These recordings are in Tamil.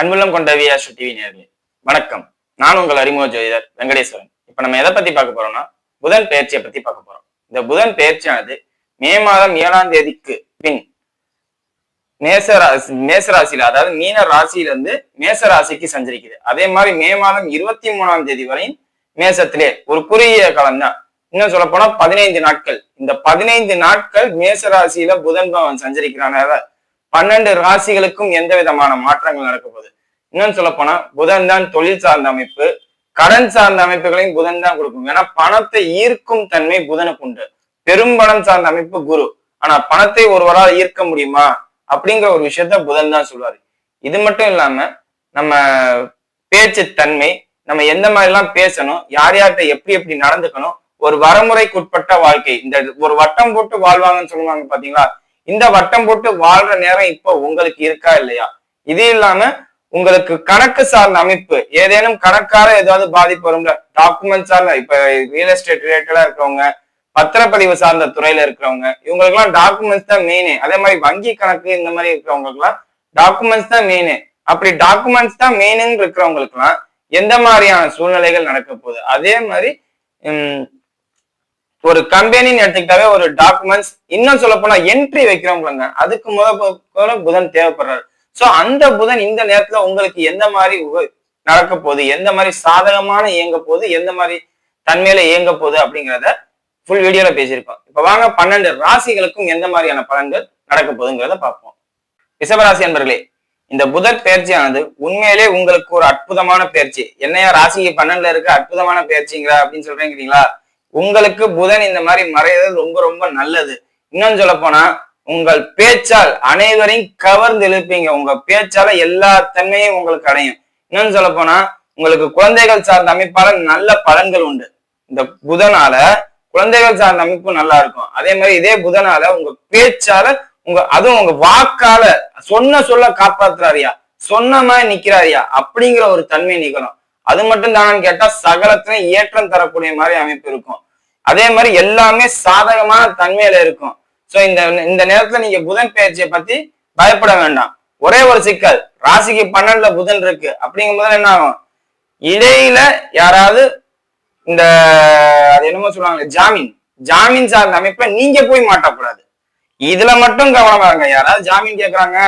அன்புள்ளம் கொண்ட வியாசு டிவி நேர்களே வணக்கம். நான் உங்கள் அறிமுக ஜோதிடர் வெங்கடேஸ்வரன். இப்ப நம்ம எதை பத்தி பார்க்க போறோம்னா புதன் பயிற்சியை பத்தி பார்க்க போறோம். இந்த புதன் பயிற்சியானது மே மாதம் ஏழாம் தேதிக்கு பின் மேச ராசி மேச ராசியில அதாவது மீன ராசியில இருந்து மேச ராசிக்கு சஞ்சரிக்குது. அதே மாதிரி மே மாதம் இருபத்தி மூணாம் தேதி வரையும் மேசத்திலே ஒரு குறுகிய காலம் தான். இன்னும் சொல்ல போனா பதினைந்து நாட்கள். இந்த பதினைந்து நாட்கள் மேசராசியில புதன் பவன் சஞ்சரிக்கிறான. பன்னெண்டு ராசிகளுக்கும் எந்த விதமான மாற்றங்கள் நடக்க போகுது? இன்னும் சொல்ல போனா புதன் தான் தொழில் சார்ந்த அமைப்பு. கடன் சார்ந்த அமைப்புகளையும் புதன் தான் கொடுக்கும். ஏன்னா பணத்தை ஈர்க்கும் தன்மை புதனுக்கு உண்டு. பெரும் பணம் சார்ந்த அமைப்பு குரு. ஆனா பணத்தை ஒருவரால் ஈர்க்க முடியுமா? அப்படிங்கிற ஒரு விஷயத்த புதன் தான் சொல்லுவாரு இது மட்டும் இல்லாம நம்ம பேச்சு தன்மை நம்ம எந்த மாதிரி எல்லாம் பேசணும் யார் யார்கிட்ட எப்படி எப்படி நடந்துக்கணும் ஒரு வரமுறைக்குட்பட்ட வாழ்க்கை. இந்த ஒரு வட்டம் போட்டு வாழ்வாங்கன்னு சொல்லுவாங்க பாத்தீங்களா? இந்த வட்டம் போட்டு வாழ்ற நேரம் இப்போ உங்களுக்கு இருக்கா இல்லையா? இது இல்லாம உங்களுக்கு கணக்கு சார்ந்த அமைப்பு ஏதேனும் கணக்கார ஏதாவது பாதிப்பு வரும்ல? டாக்குமெண்ட் சார்ந்த இப்ப ரியல் எஸ்டேட் ரிலேட்டடா இருக்கிறவங்க பத்திரப்பதிவு சார்ந்த துறையில இருக்கிறவங்க இவங்களுக்கு எல்லாம் டாக்குமெண்ட்ஸ் தான் மெயின் அதே மாதிரி வங்கி கணக்கு இந்த மாதிரி இருக்கிறவங்களுக்கு எல்லாம் டாக்குமெண்ட்ஸ் தான் மெயின் அப்படி டாக்குமெண்ட்ஸ் தான் மெயின்னு இருக்கிறவங்களுக்கு எல்லாம் எந்த மாதிரியான சூழ்நிலைகள் நடக்க போகுது? அதே மாதிரி ஒரு கம்பெனின்னு எடுத்துக்கிட்டாவே ஒரு டாக்குமெண்ட்ஸ் இன்னும் சொல்ல போனா என்ட்ரி வைக்கிறவங்களுங்க அதுக்கு முதல்ல புதன் தேவைப்படுறாரு. சோ அந்த புதன் இந்த நேரத்துல உங்களுக்கு எந்த மாதிரி உப- நடக்க போகுது? எந்த மாதிரி சாதகமான இயங்க போகுது? எந்த மாதிரி தன்மையில இயங்க போகுது அப்படிங்கிறத ஃபுல் வீடியோல பேசியிருக்கோம். இப்ப வாங்க பன்னெண்டு ராசிகளுக்கும் எந்த மாதிரியான பலன்கள் நடக்க போகுதுங்கிறத பார்ப்போம். ரிஷபராசி என்பர்களே இந்த புதன் பயிற்சியானது உண்மையிலே உங்களுக்கு ஒரு அற்புதமான பயிற்சி என்னையா ராசிக்கு பன்னெண்டுல இருக்க அற்புதமான பயிற்சிங்கிற அப்படின்னு சொல்றீங்களா உங்களுக்கு புதன் இந்த மாதிரி மறையிறது ரொம்ப ரொம்ப நல்லது. இன்னும் சொல்ல போனா உங்கள் பேச்சால் அனைவரையும் கவர்ந்து இழுப்பீங்க. உங்க பேச்சால எல்லா தன்மையும் உங்களுக்கு அடையும். இன்னும் சொல்ல போனா உங்களுக்கு குழந்தைகள் சார்ந்த அமைப்பால நல்ல பலன்கள் உண்டு. இந்த புதனால குழந்தைகள் சார்ந்த அமைப்பு நல்லா இருக்கும். அதே மாதிரி இதே புதனால உங்க பேச்சால உங்க அதுவும் உங்க வாக்கால சொன்ன சொல்ல காப்பாத்துறாரியா? சொன்னமா நிக்கிறாரியா? அப்படிங்கிற ஒரு தன்மை நிக்கணும் அது மட்டும் தானு கேட்டா சகலத்திலும் ஏற்றம் தரக்கூடிய மாதிரி அமைப்பு இருக்கும். அதே மாதிரி எல்லாமே சாதகமான தன்மையில இருக்கும். சோ இந்த இந்த நேரத்துல நீங்க புதன் பயிற்சியை பத்தி பயப்பட வேண்டாம். ஒரே ஒரு சிக்கல் ராசிக்கு பன்னெண்டுல புதன் இருக்கு. அப்படிங்கும் போது என்ன ஆகும்? இடையில யாராவது இந்த அது என்னமோ சொல்லுவாங்க ஜாமீன். ஜாமீன் சார்ந்த அமைப்பை நீங்க போய் மாட்டக்கூடாது. இதுல மட்டும் கவனமா இருங்க. யாராவது ஜாமீன் கேட்கறாங்க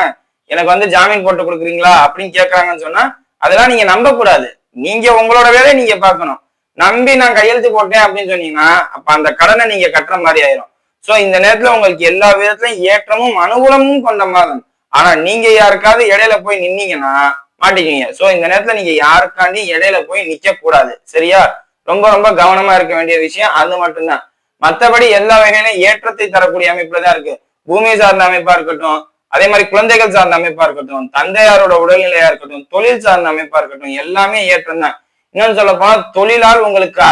எனக்கு வந்து ஜாமீன் போட்டு கொடுக்குறீங்களா அப்படின்னு கேட்கறாங்கன்னு சொன்னா அதெல்லாம் நீங்க நம்ப கூடாது நீங்க உங்களோட வேலையை நீங்க பார்க்கணும். நம்பி நான் கையெழுத்து போட்டேன் அப்படின்னு சொன்னீங்கன்னா அப்ப அந்த கடனை நீங்க கட்டுற மாதிரி ஆயிரும். சோ இந்த நேரத்துல உங்களுக்கு எல்லா விதத்துலயும் ஏற்றமும் அனுகூலமும் கொண்ட மாதம். ஆனா நீங்க யாருக்காவது இடையில போய் நின்னீங்கன்னா மாட்டிக்குவீங்க. சோ இந்த நேரத்துல நீங்க யாருக்காண்டி இடையில போய் நிக்க கூடாது சரியா? ரொம்ப ரொம்ப கவனமா இருக்க வேண்டிய விஷயம் அது மட்டும்தான். மத்தபடி எல்லா வகையிலும் ஏற்றத்தை தரக்கூடிய அமைப்புல தான் இருக்கு. பூமி சார்ந்த அமைப்பா இருக்கட்டும் அதே மாதிரி குழந்தைகள் சார்ந்த அமைப்பா இருக்கட்டும் தந்தையாரோட உடல்நிலையா இருக்கட்டும் தொழில் சார்ந்த அமைப்பா இருக்கட்டும் எல்லாமே ஏற்றம் தான். இன்னொன்னு சொல்ல போனா தொழிலால் உங்களுக்கு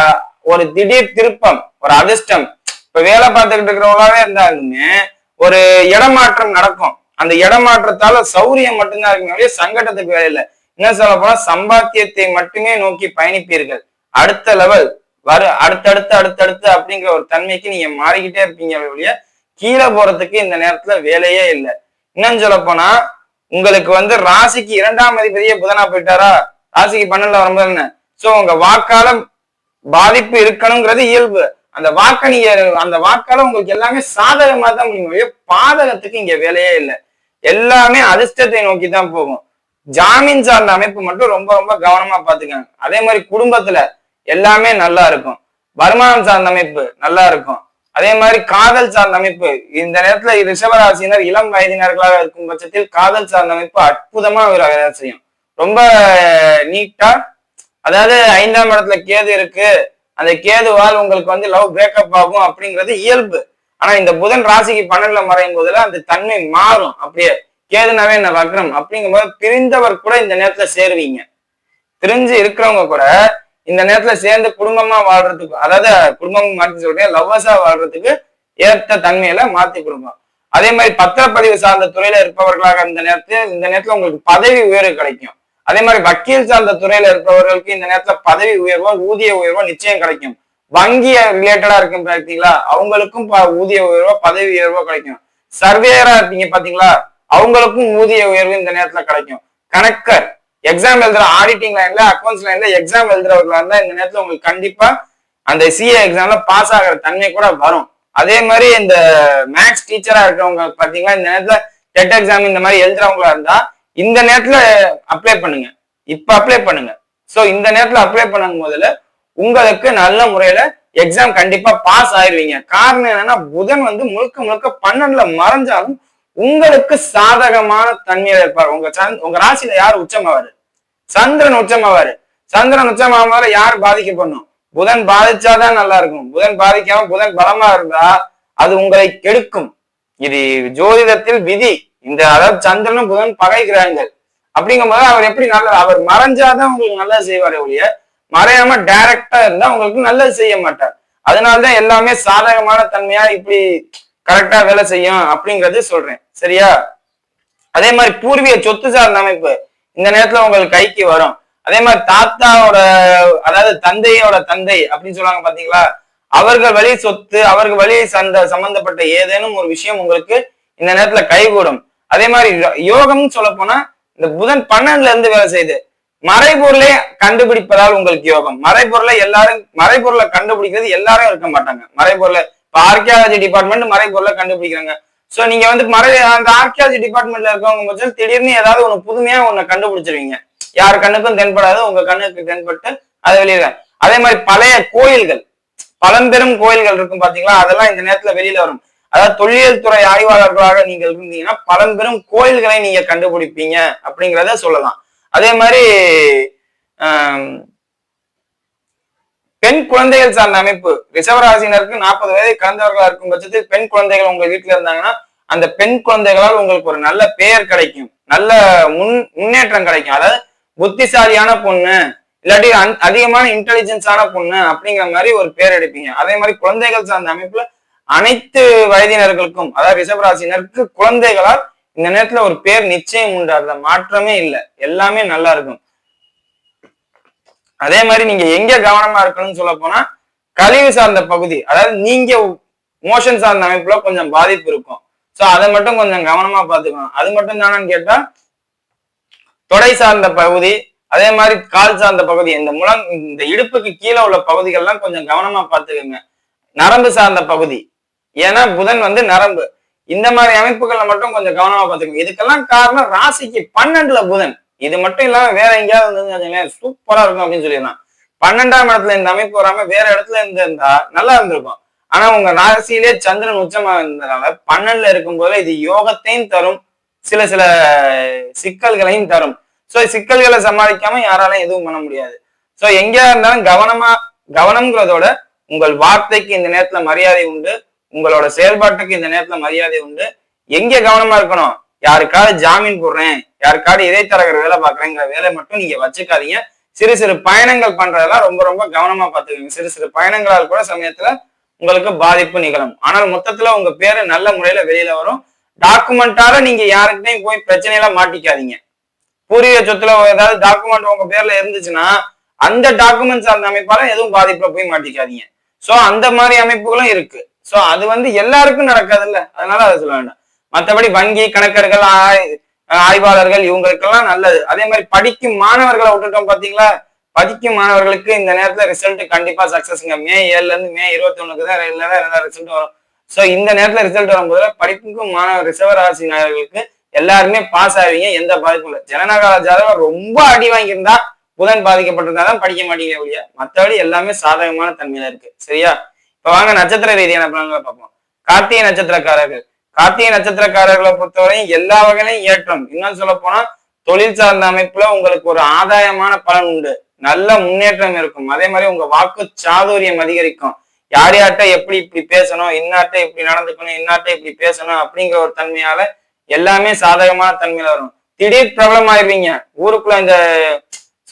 ஒரு திடீர் திருப்பம் ஒரு அதிர்ஷ்டம். இப்ப வேலை பார்த்துக்கிட்டு இருக்கிறவங்களாவே இருந்தாலுமே ஒரு இடமாற்றம் நடக்கும். அந்த இடமாற்றத்தால சௌரியம் மட்டும்தான் இருக்குமே சங்கடத்துக்கு வேலை இல்லை. இன்னும் சொல்ல போனா சம்பாத்தியத்தை மட்டுமே நோக்கி பயணிப்பீர்கள். அடுத்த லெவல் வரு அடுத்தடுத்து அடுத்தடுத்து அப்படிங்கிற ஒரு தன்மைக்கு நீங்க மாறிக்கிட்டே இருப்பீங்க ஒழிய கீழே போறதுக்கு இந்த நேரத்துல வேலையே இல்லை. இன்னும் சொல்ல போனா உங்களுக்கு வந்து ராசிக்கு இரண்டாம் அதிபதியே புதனா போயிட்டாரா? ராசிக்கு பன்னெண்டுல வரும்போது என்ன? சோ உங்க வாக்கால பாதிப்பு இருக்கணுங்கிறது இயல்பு. அந்த வாக்க நீங்க அந்த வாக்கால உங்களுக்கு எல்லாமே சாதகமா தான் முடியும். பாதகத்துக்கு இங்க வேலையே இல்லை. எல்லாமே அதிர்ஷ்டத்தை நோக்கி தான் போகும். ஜாமீன் சார்ந்த அமைப்பு மட்டும் ரொம்ப ரொம்ப கவனமா பாத்துக்காங்க. அதே மாதிரி குடும்பத்துல எல்லாமே நல்லா இருக்கும். வருமானம் சார்ந்த அமைப்பு நல்லா இருக்கும். அதே மாதிரி காதல் சார்ந்த அமைப்பு. இந்த நேரத்துல ரிஷபராசினர் இளம் வயதினர்களாக இருக்கும் பட்சத்தில் காதல் சார்ந்த அமைப்பு அற்புதமா ஒரு செய்யும். ரொம்ப நீட்டா அதாவது ஐந்தாம் இடத்துல கேது இருக்கு. அந்த கேதுவால் உங்களுக்கு வந்து லவ் பிரேக்கப் ஆகும் அப்படிங்கிறது இயல்பு. ஆனா இந்த புதன் ராசிக்கு பன்னெண்டுல மறையும் போதுல அந்த தன்மை மாறும். அப்படியே கேதுனாவே என்ன வக்ரம் அப்படிங்கும்போது பிரிந்தவர் கூட இந்த நேரத்துல சேருவீங்க. பிரிஞ்சு இருக்கிறவங்க கூட இந்த நேரத்துல சேர்ந்து குடும்பமா வாழ்றதுக்கு அதாவது குடும்பம் மாற்றி சொல்றேன் லவ்வஸா வாழ்றதுக்கு ஏற்ற தன்மையில மாத்தி கொடுக்கும் அதே மாதிரி பத்திரப்பதிவு சார்ந்த துறையில இருப்பவர்களாக இந்த நேரத்துல இந்த நேரத்துல உங்களுக்கு பதவி உயர்வு கிடைக்கும். அதே மாதிரி வக்கீல் சார்ந்த துறையில இருப்பவர்களுக்கு இந்த நேரத்துல பதவி உயர்வோ ஊதிய உயர்வோ நிச்சயம் கிடைக்கும். வங்கி ரிலேட்டடா இருக்கும் பார்த்தீங்களா அவங்களுக்கும் ப- ஊதிய உயர்வோ பதவி உயர்வோ கிடைக்கும். சர்வேயரா இருப்பீங்க பாத்தீங்களா? அவங்களுக்கும் ஊதிய உயர்வு இந்த நேரத்துல கிடைக்கும். கணக்கர் எக்ஸாம் எழுதுற ஆடிட்டிங் லைன்ல அக்கௌண்ட்ஸ் லைன்ல எக்ஸாம் எழுதுறவர்களா இருந்தா இந்த நேரத்துல உங்களுக்கு கண்டிப்பா அந்த சிஏ எக்ஸாம்ல பாஸ் ஆகிற தன்மை கூட வரும். அதே மாதிரி இந்த மேக்ஸ் டீச்சரா இருக்கிறவங்க பாத்தீங்கன்னா இந்த நேரத்துல டெட் எக்ஸாம் இந்த மாதிரி எழுதுறவங்களா இருந்தா இந்த நேரத்துல அப்ளை பண்ணுங்க. இப்ப அப்ளை பண்ணுங்க. சோ இந்த நேரத்துல அப்ளை பண்ணும் போதுல உங்களுக்கு நல்ல முறையில எக்ஸாம் கண்டிப்பா பாஸ் ஆயிருவீங்க. காரணம் என்னன்னா புதன் வந்து முழுக்க முழுக்க பன்னெண்டுல மறைஞ்சாலும் உங்களுக்கு சாதகமான தன்மையில இருப்பார். உங்க சந்த் உங்க ராசியில யார் உச்சமாவாரு? சந்திரன் உச்சமாவாரு. சந்திரன் உச்சமாவாரு யார் பாதிக்கப்படணும்? புதன் பாதிச்சாதான் நல்லா இருக்கும் புதன் பாதிக்காம புதன் பலமா இருந்தா அது உங்களை கெடுக்கும். இது ஜோதிடத்தில் விதி. இந்த அதாவது சந்திரனும் புதன் பகை கிரகங்கள் அப்படிங்கும்போது அவர் எப்படி நல்ல அவர் மறைஞ்சாதான் உங்களுக்கு நல்லது செய்வார் ஒழிய மறையாம டைரக்டா இருந்தா உங்களுக்கு நல்லது செய்ய மாட்டார். அதனாலதான் எல்லாமே சாதகமான தன்மையா இப்படி கரெக்டா வேலை செய்யும் அப்படிங்கறது சொல்றேன். சரியா? அதே மாதிரி பூர்வீக சொத்து சார்ந்த அமைப்பு இந்த நேரத்துல உங்களுக்கு கைக்கு வரும். அதே மாதிரி தாத்தாவோட அதாவது தந்தையோட தந்தை அப்படின்னு சொல்லுவாங்க பாத்தீங்களா? அவர்கள் வழி சொத்து அவர்கள் வழி சந்த சம்பந்தப்பட்ட ஏதேனும் ஒரு விஷயம் உங்களுக்கு இந்த நேரத்துல கைகூடும். அதே மாதிரி யோகம்னு சொல்ல போனா இந்த புதன் பன்னெண்டுல இருந்து வேலை செய்யுது. மறைபொருளை கண்டுபிடிப்பதால் உங்களுக்கு யோகம். மறைபொருளை எல்லாரும் மறைபொருளை கண்டுபிடிக்கிறது எல்லாரும் இருக்க மாட்டாங்க. மறைபொருளை இப்ப ஆர்கியாலஜி டிபார்ட்மெண்ட் மறைபொருளை கண்டுபிடிக்கிறாங்க. சோ நீங்க வந்து மறை அந்த ஆர்கியாலஜி டிபார்ட்மெண்ட்ல இருக்கவங்க பட்சம் திடீர்னு ஏதாவது ஒண்ணு புதுமையா ஒண்ணு கண்டுபிடிச்சிருவீங்க. யார் கண்ணுக்கும் தென்படாது உங்க கண்ணுக்கு தென்பட்டு அதை வெளியில அதே மாதிரி பழைய கோயில்கள். பழம்பெரும் கோயில்கள் இருக்கும் பாத்தீங்களா? அதெல்லாம் இந்த நேரத்துல வெளியில வரும். அதாவது தொழில் துறை ஆய்வாளர்களாக நீங்கள் இருந்தீங்கன்னா பழம்பெரும் கோயில்களை நீங்க கண்டுபிடிப்பீங்க அப்படிங்கிறத சொல்லலாம். அதே மாதிரி பெண் குழந்தைகள் சார்ந்த அமைப்பு. ரிசவராசினருக்கு நாற்பது வயதை கலந்தவர்களா இருக்கும் பட்சத்தில் பெண் குழந்தைகள் உங்க வீட்டுல இருந்தாங்கன்னா அந்த பெண் குழந்தைகளால் உங்களுக்கு ஒரு நல்ல பெயர் கிடைக்கும். நல்ல முன் முன்னேற்றம் கிடைக்கும். அதாவது புத்திசாலியான பொண்ணு இல்லாட்டி அதிகமான இன்டெலிஜென்ஸான பொண்ணு அப்படிங்கிற மாதிரி ஒரு பேர் எடுப்பீங்க. அதே மாதிரி குழந்தைகள் சார்ந்த அமைப்புல அனைத்து வயதினர்களுக்கும் அதாவது ரிஷபராசினருக்கு குழந்தைகளால் இந்த நேரத்துல ஒரு பேர் நிச்சயம் உண்டு அதுல மாற்றமே இல்லை. எல்லாமே நல்லா இருக்கும். அதே மாதிரி நீங்க எங்க கவனமா இருக்கணும்னு சொல்ல போனா கழிவு சார்ந்த பகுதி அதாவது நீங்க மோஷன் சார்ந்த அமைப்புல கொஞ்சம் பாதிப்பு இருக்கும். சோ அதை மட்டும் கொஞ்சம் கவனமா பாத்துக்கணும் அது மட்டும் தானன்னு கேட்டா தொடை சார்ந்த பகுதி அதே மாதிரி கால் சார்ந்த பகுதி இந்த முழங் இந்த இடுப்புக்கு கீழே உள்ள பகுதிகள்லாம் கொஞ்சம் கவனமா பாத்துக்கோங்க நரம்பு சார்ந்த பகுதி ஏன்னா புதன் வந்து நரம்பு. இந்த மாதிரி அமைப்புகள்ல மட்டும் கொஞ்சம் கவனமா பார்த்துக்கணும். இதுக்கெல்லாம் காரணம் ராசிக்கு பன்னெண்டுல புதன். இது மட்டும் இல்லாம வேற எங்கேயாவது வந்து சூப்பரா இருக்கும் அப்படின்னு சொல்லியிருந்தான் பன்னெண்டாம் இடத்துல இந்த அமைப்பு வராம வேற இடத்துல இருந்திருந்தா நல்லா இருந்திருக்கும். ஆனா உங்க ராசியிலே சந்திரன் உச்சமா இருந்ததுனால பன்னெண்டுல இருக்கும் போது இது யோகத்தையும் தரும். சில சில சிக்கல்களையும் தரும். சோ சிக்கல்களை சமாளிக்காம யாராலையும் எதுவும் பண்ண முடியாது. சோ எங்கேயா இருந்தாலும் கவனமா கவனம்ங்கிறதோட உங்கள் வார்த்தைக்கு இந்த நேரத்துல மரியாதை உண்டு. உங்களோட செயல்பாட்டுக்கு இந்த நேரத்துல மரியாதை உண்டு. எங்க கவனமா இருக்கணும்? யாருக்காவது ஜாமீன் போடுறேன் யாருக்காவது இடைத்தரகர் வேலை பாக்குறேங்கிற வேலை மட்டும் நீங்க வச்சுக்காதீங்க. சிறு சிறு பயணங்கள் பண்றதெல்லாம் ரொம்ப ரொம்ப கவனமா பார்த்துக்கோங்க. சிறு சிறு பயணங்களால் கூட சமயத்துல உங்களுக்கு பாதிப்பு நிகழும். ஆனால் மொத்தத்துல உங்க பேரு நல்ல முறையில வெளியில வரும். டாக்குமெண்டால நீங்க யாருக்கிட்டையும் போய் பிரச்சனையெல்லாம் மாட்டிக்காதீங்க. பூர்வீக சொத்துல ஏதாவது டாக்குமெண்ட் உங்க பேர்ல இருந்துச்சுன்னா அந்த டாக்குமெண்ட்ஸ் அந்த அமைப்பால எதுவும் பாதிப்புல போய் மாட்டிக்காதீங்க. சோ அந்த மாதிரி அமைப்புகளும் இருக்கு. சோ அது வந்து எல்லாருக்கும் நடக்காதுல்ல. அதனால அதை சொல்ல வேண்டாம். மத்தபடி வங்கி கணக்கர்கள் ஆய்- ஆய்வாளர்கள் இவங்களுக்கெல்லாம் நல்லது. அதே மாதிரி படிக்கும் மாணவர்களை விட்டுட்டோம் பாத்தீங்களா? படிக்கும் மாணவர்களுக்கு இந்த நேரத்துல ரிசல்ட் கண்டிப்பா சக்சஸ்ங்க மே ஏழுல இருந்து மே இருபத்தி ஒண்ணுக்கு தான் ரிசல்ட் வரும். சோ இந்த நேரத்துல ரிசல்ட் வரும்போது படிப்புக்கும் மாணவர் ரிசவராசினர்களுக்கு எல்லாருமே பாஸ் ஆவீங்க. எந்த பாதிப்பும் இல்லை. ஜனநாயக ஜாதகம் ரொம்ப அடி வாங்கியிருந்தா புதன் பாதிக்கப்பட்டிருந்தாதான் படிக்க மாட்டீங்க ஒழிய மத்தபடி எல்லாமே சாதகமான தன்மையில இருக்கு. சரியா? இப்ப வாங்க நட்சத்திர ரீதியான பலன்களை பார்ப்போம். கார்த்திகை நட்சத்திரக்காரர்கள். கார்த்திகை நட்சத்திரக்காரர்களை பொறுத்தவரையும் எல்லா வகையிலும் ஏற்றம். இன்னும் சொல்ல போனா தொழில் சார்ந்த அமைப்புல உங்களுக்கு ஒரு ஆதாயமான பலன் உண்டு. நல்ல முன்னேற்றம் இருக்கும். அதே மாதிரி உங்க வாக்கு சாதுரியம் அதிகரிக்கும். யார் யார்கிட்ட எப்படி இப்படி பேசணும் இன்னார்ட்ட இப்படி நடந்துக்கணும் இன்னார்ட்ட இப்படி பேசணும் அப்படிங்கிற ஒரு தன்மையால எல்லாமே சாதகமான தன்மையில வரும். திடீர் பிரபலம் ஆயிடுவீங்க. ஊருக்குள்ள இந்த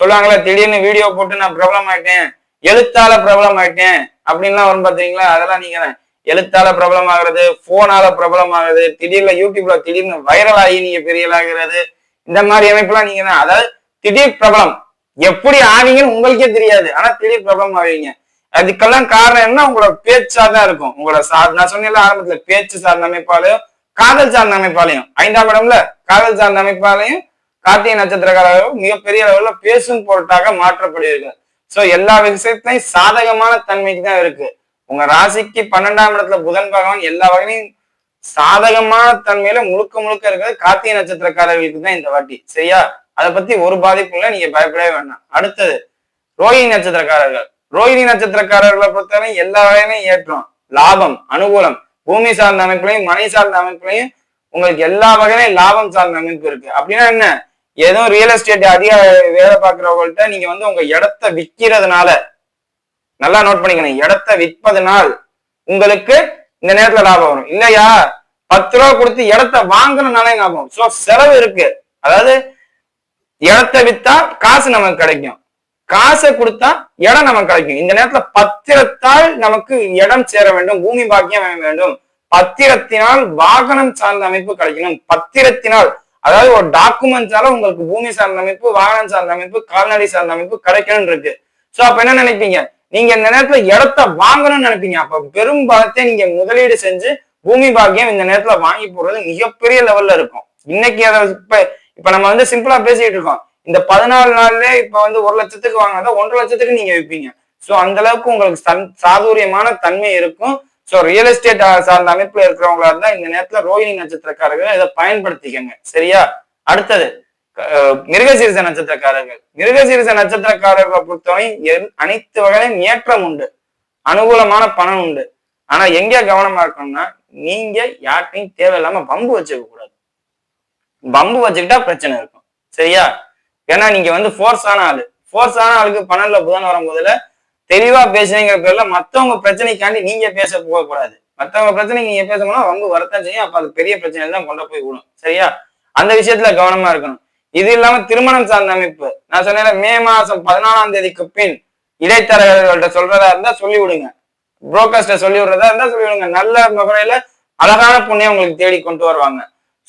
சொல்லுவாங்களே திடீர்னு வீடியோ போட்டு நான் பிரபலம் ஆயிட்டேன். எழுத்தால பிரபலம் ஆயிட்டேன். அப்படின்லாம் வரும் பாத்தீங்களா? அதெல்லாம் நீங்க எழுத்தால பிரபலம் ஆகுறது போனால பிரபலம் ஆகுறது திடீர்ல யூடியூப்ல திடீர்னு வைரல் ஆகி நீங்க பெரியலாகிறது இந்த மாதிரி அமைப்புலாம் நீங்க தான் அதாவது திடீர் பிரபலம். எப்படி ஆவீங்கன்னு உங்களுக்கே தெரியாது ஆனா திடீர் பிரபலம் ஆவீங்க. அதுக்கெல்லாம் காரணம் என்ன? உங்களோட பேச்சா தான் இருக்கும். உங்களோட சா நான் சொன்னேன்ல ஆரம்பத்துல பேச்சு சார்ந்த அமைப்பாலையும் காதல் சார்ந்த அமைப்பாலையும் ஐந்தாம் இடம்ல காதல் சார்ந்த அமைப்பாலையும் கார்த்திகை நட்சத்திரக்காரர்கள் மிகப்பெரிய அளவுல பேசும் பொருட்டாக மாற்றப்படுவீர்கள். சோ எல்லா விஷயத்தையும் சாதகமான தன்மைக்கு தான் இருக்கு. உங்க ராசிக்கு பன்னெண்டாம் இடத்துல புதன் பகவான் எல்லா வகையிலும் சாதகமான தன்மையில முழுக்க முழுக்க இருக்கிறது கார்த்திகை நட்சத்திரக்காரர்களுக்கு தான் இந்த வாட்டி. சரியா? அதை பத்தி ஒரு பாதிப்பும் இல்லை நீங்க பயப்படவே வேண்டாம். அடுத்தது ரோஹிணி நட்சத்திரக்காரர்கள். ரோஹிணி நட்சத்திரக்காரர்களை பொறுத்தவரை எல்லா வகையிலும் ஏற்றம் லாபம் அனுகூலம். பூமி சார்ந்த அமைப்புலையும் மனை சார்ந்த அமைப்புலையும் உங்களுக்கு எல்லா வகையிலையும் லாபம் சார்ந்த அமைப்பு இருக்கு. அப்படின்னா என்ன? ஏதோ ரியல் எஸ்டேட் அதிக வேலை பார்க்குறவங்கள்ட்ட நீங்க வந்து உங்க இடத்த விற்கிறதுனால நல்லா நோட் பண்ணிக்கணும் இடத்த விற்பதுனால் உங்களுக்கு இந்த நேரத்துல லாபம் வரும். இல்லையா? பத்து ரூபா கொடுத்து இடத்த வாங்கணும்னாலே லாபம். ஸோ செலவு இருக்கு. அதாவது இடத்த வித்தா காசு நமக்கு கிடைக்கும். காசை கொடுத்தா இடம் நமக்கு கிடைக்கும். இந்த நேரத்துல பத்திரத்தால் நமக்கு இடம் சேர வேண்டும் பூமி பாக்கியம் வேண்டும். பத்திரத்தினால் வாகனம் சார்ந்த அமைப்பு கிடைக்கணும். பத்திரத்தினால் அதாவது ஒரு டாக்குமெண்ட்ஸால உங்களுக்கு பூமி சார்ந்த அமைப்பு வாகனம் சார்ந்த அமைப்பு கால்நடை சார்ந்த அமைப்பு கிடைக்கணும் இருக்கு. சோ அப்ப என்ன நினைப்பீங்க? நீங்க இந்த நேரத்துல இடத்த வாங்கணும்னு நினைப்பீங்க. அப்ப பெரும் பலத்தை நீங்க முதலீடு செஞ்சு பூமி பாக்கியம் இந்த நேரத்துல வாங்கி போடுறது மிகப்பெரிய லெவல்ல இருக்கும். இன்னைக்கு அதை இப்ப இப்ப நம்ம வந்து சிம்பிளா பேசிட்டு இருக்கோம். இந்த பதினாலு நாள்ல இப்ப வந்து ஒரு லட்சத்துக்கு வாங்கினா ஒன்றரை லட்சத்துக்கு நீங்க விற்பீங்க சோ அந்த அளவுக்கு உங்களுக்கு சாதுரியமான தன்மை இருக்கும். ஸோ ரியல் எஸ்டேட் சார்ந்த அமைப்புல இருக்கிறவங்களா இருந்தா இந்த நேரத்துல ரோஹிணி நட்சத்திரக்காரர்கள் இதை பயன்படுத்திக்கங்க. சரியா? அடுத்தது மிருகசீரிச நட்சத்திரக்காரர்கள். மிருகசீரிச நட்சத்திரக்காரர்களை பொறுத்தவரை அனைத்து வகையிலும் ஏற்றம் உண்டு. அனுகூலமான பணம் உண்டு. ஆனா எங்க கவனமா இருக்கணும்னா நீங்க யார்ட்டையும் தேவையில்லாம பம்பு வச்சுக்க கூடாது. பம்பு வச்சுக்கிட்டா பிரச்சனை இருக்கும். சரியா? ஏன்னா நீங்க வந்து ஃபோர்ஸான ஆளு. ஃபோர்ஸான ஆளுக்கு பணம்ல புதன் வரும்போதுல தெளிவா பேசுறீங்கிற பேர்ல மத்தவங்க பிரச்சனைக்காண்டி நீங்க பேச போகக்கூடாது. மத்தவங்க பிரச்சனைக்கு நீங்க பேச போனா ரொம்ப வரத்தான் செய்யும். அப்ப அது பெரிய பிரச்சனை தான் கொண்டு போய் விடும். சரியா? அந்த விஷயத்துல கவனமா இருக்கணும். இது இல்லாம திருமணம் சார்ந்த அமைப்பு. நான் சொன்னேன் மே மாசம் பதினாலாம் தேதிக்கு பின் இடைத்தரகர்கள்ட்ட சொல்றதா இருந்தா சொல்லி விடுங்க புரோக்கர்ஸ்ட சொல்லி விடுறதா இருந்தா சொல்லி விடுங்க நல்ல முறையில அழகான புண்ணியம் உங்களுக்கு தேடி கொண்டு வருவாங்க.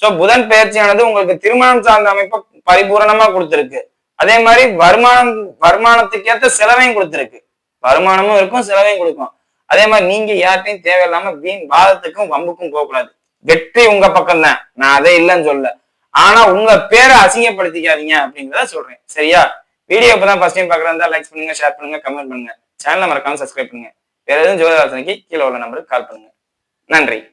சோ புதன் பயிற்சியானது உங்களுக்கு திருமணம் சார்ந்த அமைப்பை பரிபூரணமா கொடுத்துருக்கு. அதே மாதிரி வருமானம் வருமானத்துக்கேற்ற செலவையும் கொடுத்துருக்கு. வருமானமும் இருக்கும் செலவையும் கொடுக்கும். அதே மாதிரி நீங்க யார்ட்டையும் தேவையில்லாம வீண் வாதத்துக்கும் வம்புக்கும் போகக்கூடாது. வெற்றி உங்க பக்கம் தான் நான் அதை இல்லைன்னு சொல்ல ஆனா உங்க பேரை அசிங்கப்படுத்திக்காதீங்க அப்படிங்கிறத சொல்றேன். சரியா? வீடியோ இப்பதான் ஃபர்ஸ்ட் டைம் பாக்குறதா லைக் பண்ணுங்க ஷேர் பண்ணுங்க கமெண்ட் பண்ணுங்க. சேனலை மறக்காம சப்ஸ்கிரைப் பண்ணுங்க. வேற எதுவும் ஜோதிராசனைக்கு கீழே உள்ள நம்பருக்கு கால் பண்ணுங்க. நன்றி.